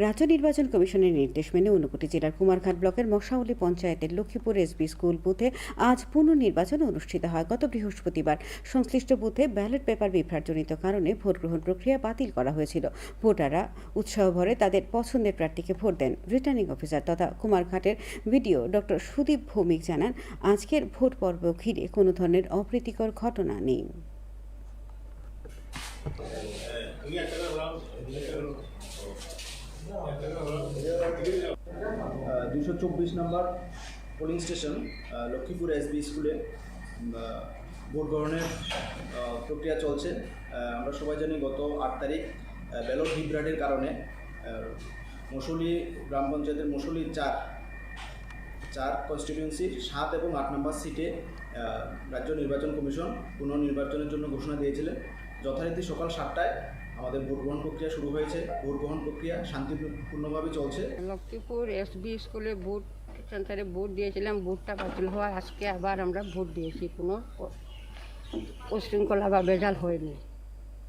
রাজ্য নির্বাচন কমিশনের নির্দেশ মেনে ঊনকোটি জেলার কুমারঘাট ব্লকের মশাউলি পঞ্চায়েতের লক্ষ্মীপুর এসবি স্কুল বুথে আজ পুনর্নির্বাচন অনুষ্ঠিত হয়। গত বৃহস্পতিবার সংশ্লিষ্ট বুথে ব্যালট পেপার বিভ্রাটজনিত কারণে ভোট গ্রহণ প্রক্রিয়া বাতিল করা হয়েছিল। ভোটাররা উৎসাহ ভরে তাদের পছন্দের প্রার্থীকে ভোট দেন। রিটার্নিং অফিসার তথা কুমারঘাটের বিডিও ডক্টর সুদীপ ভৌমিক জানান, আজকের ভোট পর্ব ঘিরে কোনো ধরনের অপ্রীতিকর ঘটনা নেই। দুশো চব্বিশ নম্বর পোলিং স্টেশন লক্ষ্মীপুর এসবি স্কুলে ভোট গ্রহণের প্রক্রিয়া চলছে। আমরা সবাই জানি গত আট তারিখ ব্যালট বিভ্রাটের কারণে মশুলি, গ্রাম পঞ্চায়েতের মশুলি চার চার কনস্টিটিউয়েন্সির সাত এবং আট নম্বর সিটে রাজ্য নির্বাচন কমিশন পুনর্নির্বাচনের জন্য ঘোষণা দিয়েছিলেন। যথারীতি সকাল সাতটায় আমাদের ভোট গ্রহণ প্রক্রিয়া শুরু হয়েছে। ভোট গ্রহণ প্রক্রিয়া শান্তিপূর্ণভাবে চলছে। লক্ষ্মীপুর এসবি স্কুলে ভোট সেন্টারে ভোট দিয়েছিলাম। ভোটটা বাতিল হওয়া আজকে আবার আমরা ভোট দিয়েছি। কোনো উশৃঙ্খলা বা বেজাল হয়নি।